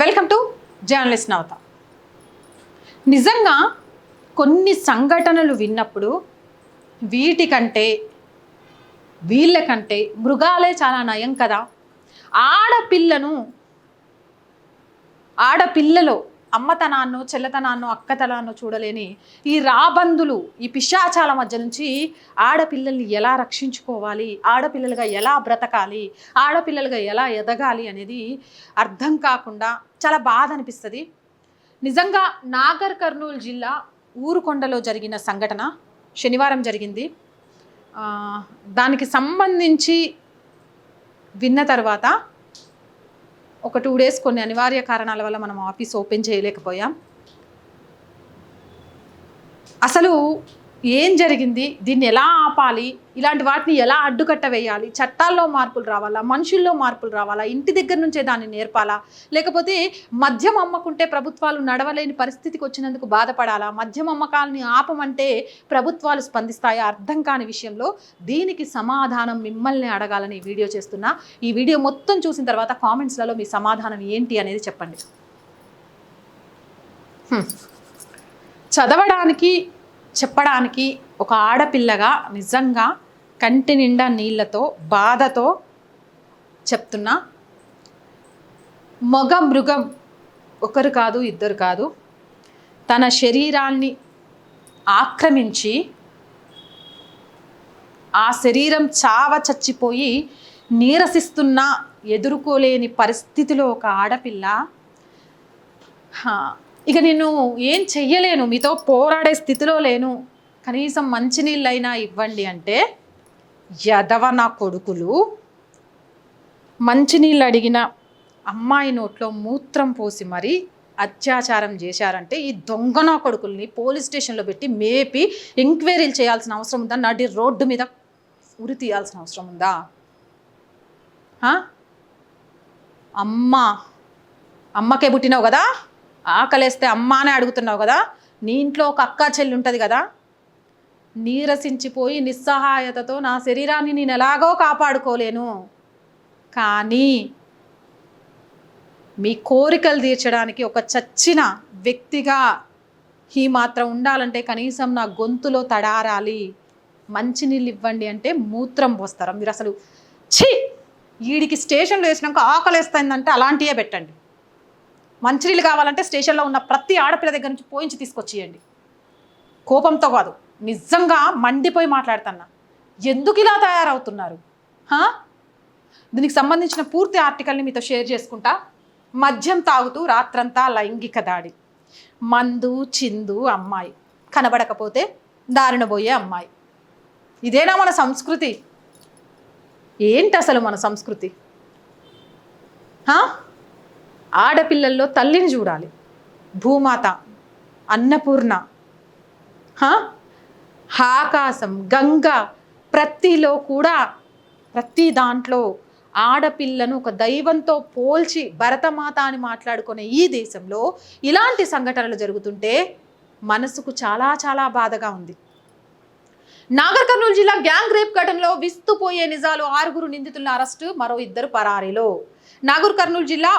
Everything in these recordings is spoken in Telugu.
వెల్కమ్ టు జర్నలిస్ట్ నవత నిజంగా కొన్ని సంఘటనలు విన్నప్పుడు వీటికంటే వీళ్ళకంటే మృగాలే చాలా నయం కదా. ఆడపిల్లను ఆడపిల్లలో అమ్మతనాన్నో చెల్లతనాన్నో అక్కతనాన్నో చూడలేని ఈ రాబందులు ఈ పిశాచాల మధ్య నుంచి ఆడపిల్లల్ని ఎలా రక్షించుకోవాలి? ఆడపిల్లలుగా ఎలా బ్రతకాలి? ఆడపిల్లలుగా ఎలా ఎదగాలి అనేది అర్థం కాకుండా చాలా బాధ అనిపిస్తుంది. నిజంగా నాగర్ కర్నూలు జిల్లా ఊరుకొండలో జరిగిన సంఘటన శనివారం జరిగింది. దానికి సంబంధించి విన్న తర్వాత ఒక టూ డేస్ కొన్ని అనివార్య కారణాల వల్ల మనం ఆఫీస్ ఓపెన్ చేయలేకపోయాం. అసలు ఏం జరిగింది? దీన్ని ఎలా ఆపాలి? ఇలాంటి వాటిని ఎలా అడ్డుకట్ట వేయాలి? చట్టాల్లో మార్పులు రావాలా? మనుషుల్లో మార్పులు రావాలా? ఇంటి దగ్గర నుంచే దాన్ని నేర్పాలా? లేకపోతే మద్యం అమ్మకుంటే ప్రభుత్వాలు నడవలేని పరిస్థితికి వచ్చినందుకు బాధపడాలా? మద్యం అమ్మకాలని ఆపమంటే ప్రభుత్వాలు స్పందిస్తాయా? అర్థం కాని విషయంలో దీనికి సమాధానం మిమ్మల్ని అడగాలని వీడియో చేస్తున్నా. ఈ వీడియో మొత్తం చూసిన తర్వాత కామెంట్స్లలో మీ సమాధానం ఏంటి అనేది చెప్పండి. చదవడానికి చెప్పడానికి ఒక ఆడపిల్లగా నిజంగా కంటి నిండా నీళ్ళతో బాధతో చెప్తున్నా. మగ మృగం ఒకరు కాదు ఇద్దరు కాదు. తన శరీరాన్ని ఆక్రమించి ఆ శరీరం చావ చచ్చిపోయి నీరసిస్తున్నా ఎదుర్కోలేని పరిస్థితిలో ఒక ఆడపిల్ల ఇక నేను ఏం చెయ్యలేను. మీతో పోరాడే స్థితిలో లేను. కనీసం మంచినీళ్ళైనా ఇవ్వండి అంటే యదవ నా కొడుకులు మంచినీళ్ళు అడిగిన అమ్మాయి నోట్లో మూత్రం పోసి మరీ అత్యాచారం చేశారంటే ఈ దొంగ నా కొడుకుల్ని పోలీస్ స్టేషన్లో పెట్టి మేపి ఎంక్వైరీలు చేయాల్సిన అవసరం ఉందా? నడి రోడ్డు మీద ఉరి తీయాల్సిన అవసరం ఉందా? అమ్మ అమ్మకే పుట్టినావు కదా? ఆకలేస్తే అమ్మానే అడుగుతున్నావు కదా? నీ ఇంట్లో ఒక అక్క చెల్లి ఉంటుంది కదా? నీరసించిపోయి నిస్సహాయతతో నా శరీరాన్ని నేను ఎలాగో కాపాడుకోలేను. కానీ మీ కోరికలు తీర్చడానికి ఒక చచ్చిన వ్యక్తిగా ఈ మాత్రం ఉండాలంటే కనీసం నా గొంతులో తడారాలి. మంచినీళ్ళు ఇవ్వండి అంటే మూత్రం పోస్తారు. మీరు అసలు ఛీ! వీడికి స్టేషన్లో వేసినాక ఆకలేస్తుందంటే అలాంటివే పెట్టండి. మంచినీళ్ళు కావాలంటే స్టేషన్లో ఉన్న ప్రతి ఆడపిల్ల దగ్గర నుంచి పోయించి తీసుకొచ్చేయండి. కోపంతో కాదు నిజంగా మండిపోయి మాట్లాడుతున్నా. ఎందుకు ఇలా తయారవుతున్నారు? దీనికి సంబంధించిన పూర్తి ఆర్టికల్ని మీతో షేర్ చేసుకుంటా. మద్యం తాగుతూ రాత్రంతా లైంగిక దాడి. మందు చిందు అమ్మాయి. కనబడకపోతే దారిన పోయే అమ్మాయి. ఇదేనా మన సంస్కృతి? ఏంటి అసలు మన సంస్కృతి? హా? ఆడపిల్లల్లో తల్లిని చూడాలి. భూమాత అన్నపూర్ణ ఆకాశం గంగ ప్రతిలో కూడా ప్రతి దాంట్లో ఆడపిల్లను ఒక దైవంతో పోల్చి భరతమాత అని మాట్లాడుకునే ఈ దేశంలో ఇలాంటి సంఘటనలు జరుగుతుంటే మనసుకు చాలా చాలా బాధగా ఉంది. నాగర్ కర్నూలు జిల్లా గ్యాంగ్ రేప్ ఘటనలో విస్తుపోయే నిజాలు ఆరుగురు నిందితుల అరెస్టు మరో ఇద్దరు పరారీలో. నాగూర్ కర్నూలు జిల్లా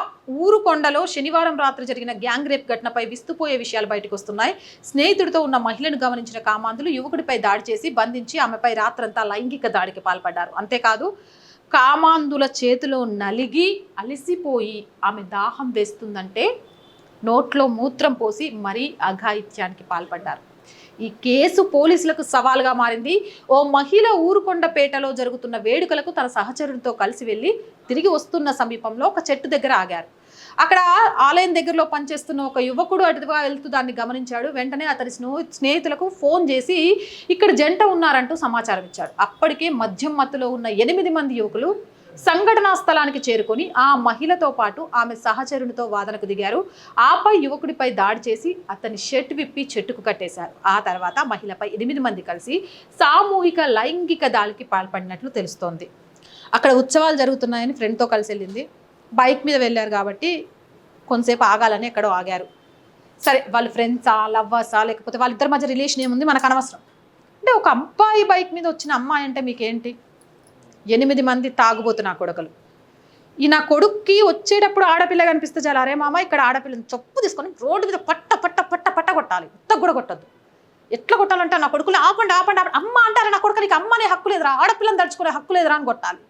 ఊరుకొండలో శనివారం రాత్రి జరిగిన గ్యాంగ్ రేప్ ఘటనపై విస్తుపోయే విషయాలు బయటకు వస్తున్నాయి స్నేహితుడితో ఉన్న మహిళను గమనించిన కామాంధులు యువకుడిపై దాడి చేసి బంధించి ఆమెపై రాత్రంతా లైంగిక దాడికి పాల్పడ్డారు. అంతేకాదు కామాంధుల చేతిలో నలిగి అలిసిపోయి ఆమె దాహం వేస్తుందంటే నోట్లో మూత్రం పోసి మరీ అఘాయిత్యానికి పాల్పడ్డారు. ఈ కేసు పోలీసులకు సవాల్గా మారింది. ఓ మహిళ ఊరుకొండపేటలో జరుగుతున్న వేడుకలకు తన సహచరుడితో కలిసి వెళ్ళి తిరిగి వస్తున్న సమీపంలో ఒక చెట్టు దగ్గర ఆగారు. అక్కడ ఆలయం దగ్గరలో పనిచేస్తున్న ఒక యువకుడు అటుగా వెళ్తూ దాన్ని గమనించాడు. వెంటనే అతని స్నేహితులకు ఫోన్ చేసి ఇక్కడ జంట ఉన్నారంటూ సమాచారం ఇచ్చాడు. అప్పటికే మద్యం మత్తులో ఉన్న ఎనిమిది మంది యువకులు సంఘటనా స్థలానికి చేరుకొని ఆ మహిళతో పాటు ఆమె సహచరునితో వాదనకు దిగారు. ఆపై యువకుడిపై దాడి చేసి అతని షర్ట్ విప్పి చెట్టుకు కట్టేశారు. ఆ తర్వాత మహిళపై ఎనిమిది మంది కలిసి సామూహిక లైంగిక దాడికి పాల్పడినట్లు తెలుస్తోంది. అక్కడ ఉత్సవాలు జరుగుతున్నాయని ఫ్రెండ్తో కలిసి వెళ్ళింది. బైక్ మీద వెళ్ళారు కాబట్టి కొంతసేపు ఆగాలని ఎక్కడో ఆగారు. సరే వాళ్ళు ఫ్రెండ్సా లవ్వర్సా లేకపోతే వాళ్ళిద్దరి మధ్య రిలేషన్ ఏముంది? మనకు అనవసరం. అంటే ఒక అబ్బాయి బైక్ మీద వచ్చిన అమ్మాయి అంటే మీకేంటి? ఎనిమిది మంది తాగుబోతు నా కొడుకులు. ఈ నా కొడుక్కి వచ్చేటప్పుడు ఆడపిల్ల కనిపిస్తే చాలా అరే మామ ఇక్కడ ఆడపిల్లని చొప్పు తీసుకొని రోడ్డు మీద పట్ట పట్ట పట్ట పట్ట కొట్టాలి. ఉత్త కూడా కొట్టద్దు. ఎట్లా కొట్టాలంటే నా కొడుకులు ఆపండి ఆపండి ఆపండి. అమ్మ అంటారు నా కొడుకు నీకు అమ్మనే హక్కు లేదురా ఆడపిల్లని తడుచుకునే హక్కు లేదురా అని కొట్టాలి.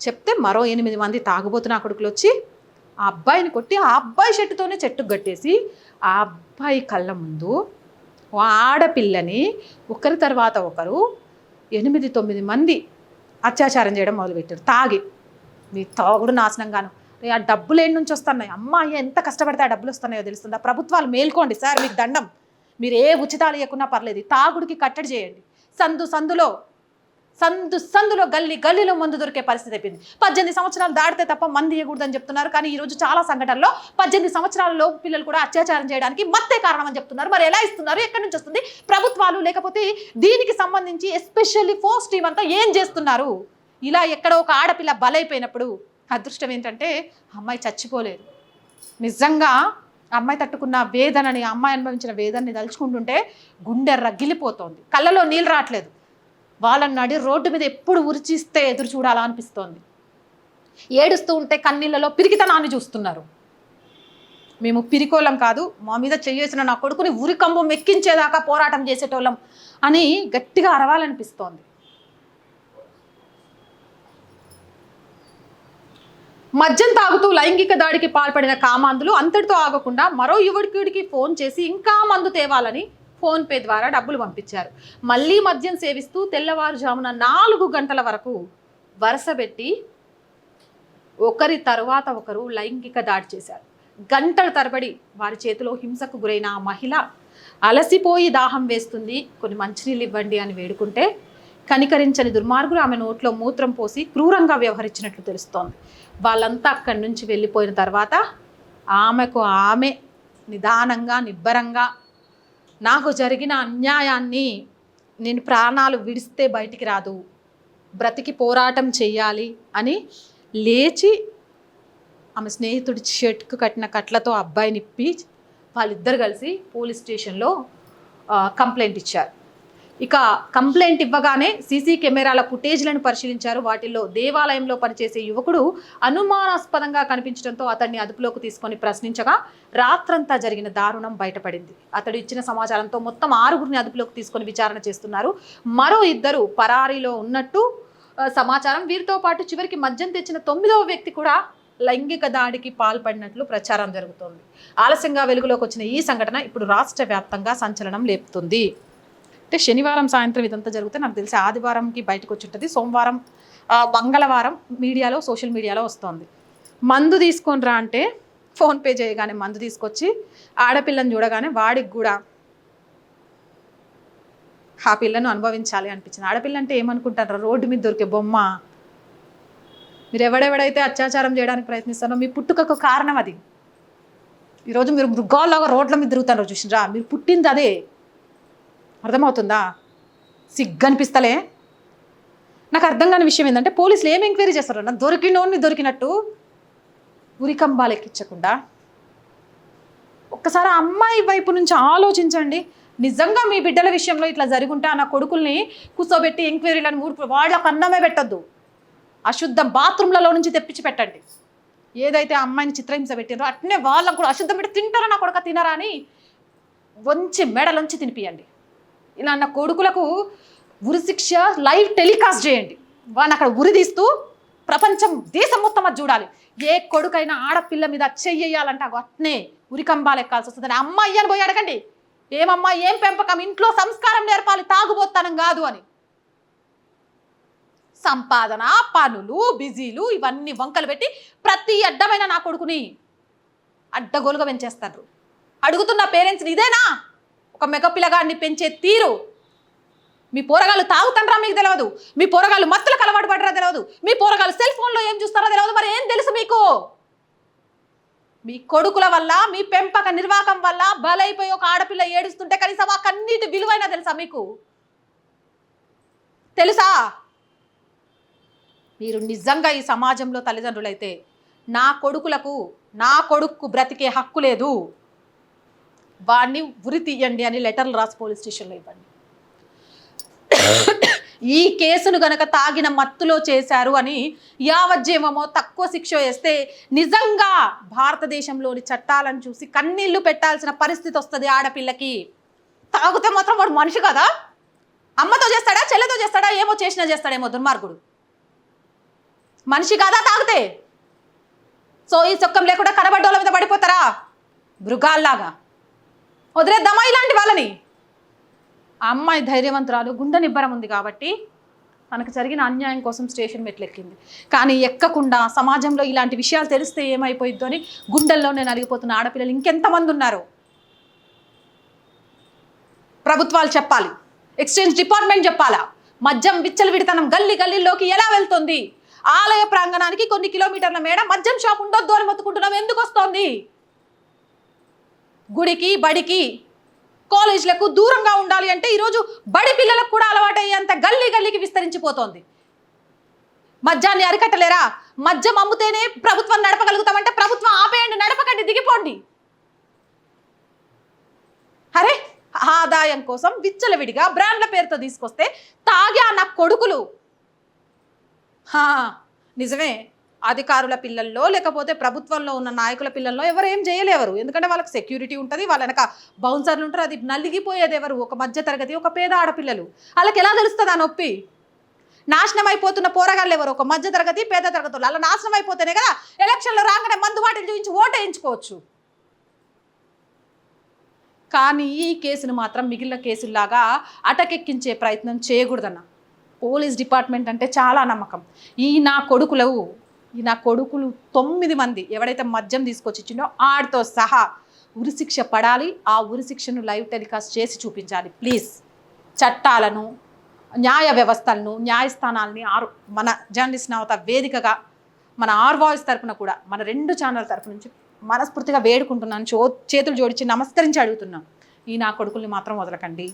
చెప్తే మరో ఎనిమిది మంది తాగుబోతు నా కొడుకులు వచ్చి ఆ అబ్బాయిని కొట్టి ఆ అబ్బాయి చెట్టుతోనే చెట్టుకు కట్టేసి ఆ అబ్బాయి కళ్ళ ముందు ఆడపిల్లని ఒకరి తర్వాత ఒకరు ఎనిమిది తొమ్మిది మంది అత్యాచారం చేయడం మొదలుపెట్టారు. తాగి. మీ తాగుడు నాశనం గాను ఆ డబ్బులు ఏడు నుంచి వస్తున్నాయి? అమ్మ ఎంత కష్టపడితే ఆ డబ్బులు వస్తున్నాయో తెలుస్తుందా? ప్రభుత్వాలు మేల్కోండి సార్ మీకు దండం. మీరు ఏ ఉచితాలు ఇవ్వకున్నా పర్లేదు. తాగుడికి కట్టడి చేయండి. సందు సందులో సందు సందులో గల్లీ గల్లీలో మందు దొరికే పరిస్థితి అయిపోయింది. పద్దెనిమిది సంవత్సరాలు దాటితే తప్ప మంది ఇవ్వకూడదని చెప్తున్నారు. కానీ ఈరోజు చాలా సంఘటనలో పద్దెనిమిది సంవత్సరాలలో పిల్లలు కూడా అత్యాచారం చేయడానికి మత్తే కారణం అని చెప్తున్నారు. మరి ఎలా ఇస్తున్నారు? ఎక్కడి నుంచి వస్తుంది? ప్రభుత్వాలు లేకపోతే దీనికి సంబంధించి ఎస్పెషల్లీ ఫోర్స్ టీమ్ అంతా ఏం చేస్తున్నారు? ఇలా ఎక్కడో ఒక ఆడపిల్ల బలైపోయినప్పుడు అదృష్టం ఏంటంటే అమ్మాయి చచ్చిపోలేదు. నిజంగా అమ్మాయి తట్టుకున్న వేదనని అమ్మాయి అనుభవించిన వేదనని తలుచుకుంటుంటే గుండె రగిలిపోతోంది. కళ్ళలో నీళ్ళు రావట్లేదు. వాళ్ళని నడి రోడ్డు మీద ఎప్పుడు ఉరిచిస్తే ఎదురు చూడాలా అనిపిస్తోంది. ఏడుస్తూ ఉంటే కన్నీళ్ళలో పిరికితనాన్ని చూస్తున్నారు. మేము పిరికోలం కాదు మా మీద చేసిన నా కొడుకుని ఉరికంబం ఎక్కించేదాకా పోరాటం చేసేటోళ్ళం అని గట్టిగా అరవాలనిపిస్తోంది. మద్యం తాగుతూ లైంగిక దాడికి పాల్పడిన కామాంధులు అంతటితో ఆగకుండా మరో యువకుడికి ఫోన్ చేసి ఇంకా మందు తేవాలని ఫోన్పే ద్వారా డబ్బులు పంపించారు. మళ్ళీ మద్యం సేవిస్తూ తెల్లవారుజామున నాలుగు గంటల వరకు వరుసబెట్టి ఒకరి తరువాత ఒకరు లైంగిక దాడి చేశారు. గంటల తరబడి వారి చేతిలో హింసకు గురైన ఆ మహిళ అలసిపోయి దాహం వేస్తుంది. కొన్ని మంచినీళ్ళు ఇవ్వండి అని వేడుకుంటే కనికరించని దుర్మార్గులు ఆమె నోట్లో మూత్రం పోసి క్రూరంగా వ్యవహరించినట్లు తెలుస్తోంది. వాళ్ళంతా అక్కడి నుంచి వెళ్ళిపోయిన తర్వాత ఆమెకు ఆమె నిదానంగా నిబ్బరంగా నాకు జరిగిన అన్యాయాన్ని నేను ప్రాణాలు విడిస్తే బయటికి రాదు. బ్రతికి పోరాటం చేయాలి అని లేచి ఆమె స్నేహితుడి షర్ట్కు కట్టిన కట్లతో అబ్బాయిని ఇప్పి వాళ్ళిద్దరు కలిసి పోలీస్ స్టేషన్లో కంప్లైంట్ ఇచ్చారు. ఇక కంప్లైంట్ ఇవ్వగానే సీసీ కెమెరాల ఫుటేజ్లను పరిశీలించారు. వాటిల్లో దేవాలయంలో పనిచేసే యువకుడు అనుమానాస్పదంగా కనిపించడంతో అతన్ని అదుపులోకి తీసుకొని ప్రశ్నించగా రాత్రంతా జరిగిన దారుణం బయటపడింది. అతడు ఇచ్చిన సమాచారంతో మొత్తం ఆరుగురిని అదుపులోకి తీసుకొని విచారణ చేస్తున్నారు. మరో ఇద్దరు పరారీలో ఉన్నట్టు సమాచారం. వీరితో పాటు చివరికి మద్యం తెచ్చిన తొమ్మిదవ వ్యక్తి కూడా లైంగిక దాడికి పాల్పడినట్లు ప్రచారం జరుగుతోంది. ఆలస్యంగా వెలుగులోకి వచ్చిన ఈ సంఘటన ఇప్పుడు రాష్ట్ర వ్యాప్తంగా సంచలనం లేపుతుంది. అంటే శనివారం సాయంత్రం ఇదంతా జరిగితే నాకు తెలిసి ఆదివారంకి బయటకు వచ్చింటుంది సోమవారం మంగళవారం మీడియాలో సోషల్ మీడియాలో వస్తుంది. మందు తీసుకొని రా అంటే ఫోన్పే చేయగానే మందు తీసుకొచ్చి ఆడపిల్లని చూడగానే వాడికి కూడా ఆ పిల్లను అనుభవించాలి అనిపించింది. ఆడపిల్ల అంటే ఏమనుకుంటారు? రోడ్డు మీద దొరికే బొమ్మ. మీరు ఎవడెవడైతే అత్యాచారం చేయడానికి ప్రయత్నిస్తారో మీ పుట్టుకకు కారణం అది. ఈరోజు మీరు మృగాల్లాగా రోడ్ల మీద తిరుగుతారో చూసిరా మీరు పుట్టింది అదే. అర్థమవుతుందా? సిగ్గనిపిస్తలే. నాకు అర్థం కాని విషయం ఏంటంటే పోలీసులు ఏం ఎంక్వైరీ చేస్తారు నా దొరికినోడిని దొరికినట్టు ఉరికంబాలు ఎక్కించకుండా ఒక్కసారి ఆ అమ్మాయి వైపు నుంచి ఆలోచించండి. నిజంగా మీ బిడ్డల విషయంలో ఇట్లా జరుగుంటే ఆ నా కొడుకుల్ని కూర్చోబెట్టి ఎంక్వైరీలను ఊరుకు వాళ్ళకు అన్నమే పెట్టద్దు. అశుద్ధ బాత్రూమ్లలో నుంచి తెప్పించి పెట్టండి. ఏదైతే అమ్మాయిని చిత్రహింస పెట్టారో అట్నే వాళ్ళకు కూడా అశుద్ధం పెట్టి తింటారా నా కొడుక తినరా అని వంచి మెడలుంచి తినిపియండి. ఇలా నా కొడుకులకు ఉరిశిక్ష లైవ్ టెలికాస్ట్ చేయండి. వాళ్ళని అక్కడ ఉరి తీస్తూ ప్రపంచం దేశం మొత్తం అది చూడాలి. ఏ కొడుకైనా ఆడపిల్ల మీద చెయ్యాలంటే అట్నే ఉరికంబాలు ఎక్కాల్సి వస్తుంది. అమ్మాయి అని పోయి అడగండి. ఏమమ్మా ఏం పెంపకం? ఇంట్లో సంస్కారం నేర్పాలి తాగుబోతానం కాదు అని. సంపాదన పనులు బిజీలు ఇవన్నీ వంకలు పెట్టి ప్రతి అడ్డమైన నా కొడుకుని అడ్డగోలుగా పెంచేస్తారు. అడుగుతున్న పేరెంట్స్ని ఇదేనా? ఒక మెగ పెంచే తీరు. మీ పోరగాళ్ళు తాగుతండ్రా మీకు తెలియదు మీ పోరగాళ్ళు మత్తులకు అలవాటు పడరా తెలియదు మీ పోరగాళ్ళు సెల్ ఫోన్లో ఏం చూస్తారో తెలియదు మరి ఏం తెలుసు మీకు? మీ కొడుకుల వల్ల మీ పెంపక నిర్వాహకం వల్ల బలైపోయి ఒక ఆడపిల్ల ఏడుస్తుంటే కనీసం ఆ కన్నీటి విలువైనా తెలుసా మీకు? తెలుసా? మీరు నిజంగా ఈ సమాజంలో తల్లిదండ్రులైతే నా కొడుకులకు నా కొడుకు బ్రతికే హక్కు లేదు. వాడిని ఉరి తీయండి అని లెటర్లు రాసి పోలీస్ స్టేషన్లో ఇవ్వండి. ఈ కేసును గనక తాగిన మత్తులో చేశారు అని యావజ్జీవమో తక్కువ శిక్ష వేస్తే నిజంగా భారతదేశంలోని చట్టాలను చూసి కన్నీళ్ళు పెట్టాల్సిన పరిస్థితి వస్తుంది ఆడపిల్లకి. తాగితే మాత్రం వాడు మనిషి కదా? అమ్మతో చేస్తాడా చెల్లెతో చేస్తాడా ఏమో చేసినా చేస్తాడేమో దుర్మార్గుడు. మనిషి కాదా తాగితే? సో ఈ చొక్కం లేకుండా కనబడ్డోళ్ళ మీద పడిపోతారా? మృగాల్లాగా. వదిలేద్దామా ఇలాంటి వాళ్ళని? ఆ అమ్మాయి ధైర్యవంతురాలు గుండె నిబ్బరం ఉంది కాబట్టి తనకు జరిగిన అన్యాయం కోసం స్టేషన్ మెట్లెక్కింది. కానీ ఎక్కకుండా సమాజంలో ఇలాంటి విషయాలు తెలిస్తే ఏమైపోయిద్దో అని గుండల్లోనే అలిగిపోతున్న ఆడపిల్లలు ఇంకెంతమంది ఉన్నారు? ప్రభుత్వాలు చెప్పాలి ఎక్స్చేంజ్ డిపార్ట్మెంట్ చెప్పాలా? మద్యం విచ్చలవిడితనం గల్లి గల్లీలోకి ఎలా వెళ్తుంది? ఆలయ ప్రాంగణానికి కొన్ని కిలోమీటర్ల మేడ మద్యం షాప్ ఉండొద్దు అని మొత్తుకుంటున్నాం. ఎందుకు వస్తోంది? గుడికి బడికి కాలేజీలకు దూరంగా ఉండాలి అంటే ఈరోజు బడి పిల్లలకు కూడా అలవాటయ్యేంత గల్లీ గల్లీకి విస్తరించిపోతోంది. మద్యాన్ని అరికట్టలేరా? మద్యం అమ్ముతేనే ప్రభుత్వం నడపగలుగుతామంటే ప్రభుత్వం ఆపేయండి నడపకండి దిగిపోండి. అరే ఆదాయం కోసం విచ్చలవిడిగా బ్రాండ్ల పేరుతో తీసుకొస్తే తాగా నా కొడుకులు. నిజమే. అధికారుల పిల్లల్లో లేకపోతే ప్రభుత్వంలో ఉన్న నాయకుల పిల్లల్లో ఎవరు ఏం చేయలేవరు. ఎందుకంటే వాళ్ళకి సెక్యూరిటీ ఉంటుంది వాళ్ళ వెనక బౌన్సర్లు ఉంటారు అది నలిగిపోయేది ఎవరు? ఒక మధ్య తరగతి ఒక పేద ఆడపిల్లలు. వాళ్ళకి ఎలా తెలుస్తుంది ఆ నొప్పి? నాశనం అయిపోతున్న పోరగాళ్ళు ఎవరు? ఒక మధ్య తరగతి పేద తరగతి అలా నాశనం అయిపోతేనే కదా ఎలక్షన్లో రాగానే మందు వాటిని చూపించి ఓటు వేయించుకోవచ్చు. కానీ ఈ కేసును మాత్రం మిగిలిన కేసుల్లాగా అటకెక్కించే ప్రయత్నం చేయకూడదన్న. పోలీస్ డిపార్ట్మెంట్ అంటే చాలా నమ్మకం. ఈ నా కొడుకులవు నా కొడుకులు తొమ్మిది మంది ఎవడైతే మద్యం తీసుకొచ్చిచ్చిండో ఆడితో సహా ఉరిశిక్ష పడాలి ఆ ఉరిశిక్షను లైవ్ టెలికాస్ట్ చేసి చూపించాలి. ప్లీజ్. చట్టాలను న్యాయ వ్యవస్థలను న్యాయస్థానాలని ఆరు మన జర్నలిస్ట్ నవత వేదికగా మన ఆర్ వాయిస్ తరపున కూడా మన రెండు ఛానల్ తరఫు నుంచి మనస్ఫూర్తిగా వేడుకుంటున్నాను. చో చేతులు జోడించి నమస్కరించి అడుగుతున్నాం. ఈ నా కొడుకుల్ని మాత్రం వదలకండి.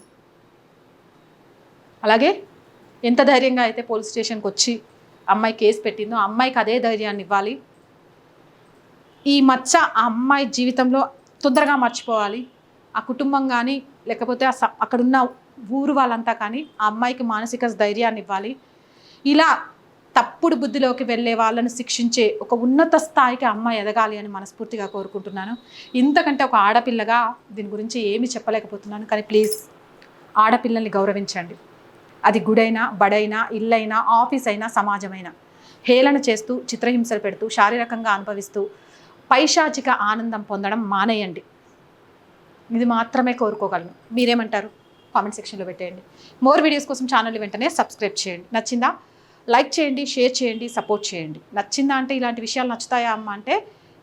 అలాగే ఎంత ధైర్యంగా అయితే పోలీస్ స్టేషన్కి వచ్చి అమ్మాయి కేసు పెట్టిందో అమ్మాయికి అదే ధైర్యాన్ని ఇవ్వాలి. ఈ మచ్చ ఆ అమ్మాయి జీవితంలో తొందరగా మర్చిపోవాలి. ఆ కుటుంబం కానీ లేకపోతే ఆ స- అక్కడున్న ఊరు వాళ్ళంతా కానీ ఆ అమ్మాయికి మానసిక ధైర్యాన్ని ఇవ్వాలి. ఇలా తప్పుడు బుద్ధిలోకి వెళ్ళే వాళ్ళను శిక్షించే ఒక ఉన్నత స్థాయికి అమ్మాయి ఎదగాలి అని మనస్ఫూర్తిగా కోరుకుంటున్నాను. ఇంతకంటే ఒక ఆడపిల్లగా దీని గురించి ఏమీ చెప్పలేకపోతున్నాను. కానీ ప్లీజ్ ఆడపిల్లల్ని గౌరవించండి. అది గుడైనా బడైనా ఇల్లైనా ఆఫీస్ అయినా సమాజమైనా. హేళన చేస్తూ చిత్రహింసలు పెడుతూ శారీరకంగా అనుభవిస్తూ పైశాచిక ఆనందం పొందడం మానేయండి. ఇది మాత్రమే కోరుకోగలను. మీరేమంటారు? కామెంట్ సెక్షన్లో పెట్టేయండి. మోర్ వీడియోస్ కోసం ఛానల్ వెంటనే సబ్స్క్రైబ్ చేయండి. నచ్చిందా? లైక్ చేయండి షేర్ చేయండి సపోర్ట్ చేయండి. నచ్చిందా అంటే ఇలాంటి విషయాలు నచ్చుతాయా అమ్మ అంటే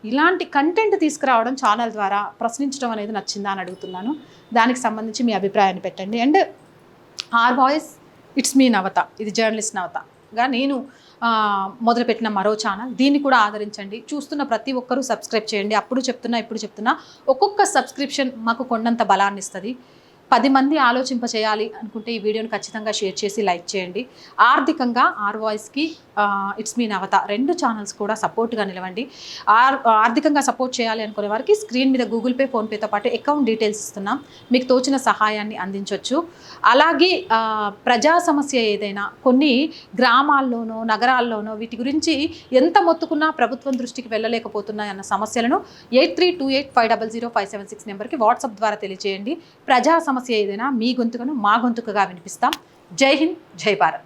ఇలాంటి కంటెంట్ తీసుకురావడం ఛానల్ ద్వారా ప్రశ్నించడం అనేది నచ్చిందా అని అడుగుతున్నాను. దానికి సంబంధించి మీ అభిప్రాయాన్ని పెట్టండి. అండ్ ఆర్ వాయిస్ ఇట్స్ మీ నవత ఇది జర్నలిస్ట్ నవతగా నేను మొదలుపెట్టిన మరో ఛానల్ దీన్ని కూడా ఆదరించండి. చూస్తున్న ప్రతి ఒక్కరూ సబ్స్క్రైబ్ చేయండి. అప్పుడు చెప్తున్నా ఇప్పుడు చెప్తున్నా ఒక్కొక్క సబ్స్క్రిప్షన్ మాకు కొండంత బలాన్ని ఇస్తుంది పది మంది ఆలోచింప చేయాలి అనుకుంటే ఈ వీడియోని ఖచ్చితంగా షేర్ చేసి లైక్ చేయండి. ఆర్థికంగా ఆర్ వాయిస్కి ఇట్స్ మీ నవత. రెండు ఛానల్స్ కూడా సపోర్ట్గా నిలవండి. ఆర్ ఆర్థికంగా సపోర్ట్ చేయాలి అనుకునే వారికి స్క్రీన్ మీద గూగుల్ పే ఫోన్పేతో పాటు అకౌంట్ డీటెయిల్స్ ఇస్తున్నాం. మీకు తోచిన సహాయాన్ని అందించవచ్చు అలాగే ప్రజా సమస్య ఏదైనా కొన్ని గ్రామాల్లోనో నగరాల్లోనో వీటి గురించి ఎంత మొత్తుకున్నా ప్రభుత్వం దృష్టికి వెళ్ళలేకపోతున్నాయన్న సమస్యలను eight three two eight five double zero five seven six నెంబర్కి వాట్సాప్ ద్వారా తెలియజేయండి. ప్రజా సమస్య ఏదైనా మీ గొంతుకను మా గొంతుకగా వినిపిస్తాం. జై హింద్ జై భారత్.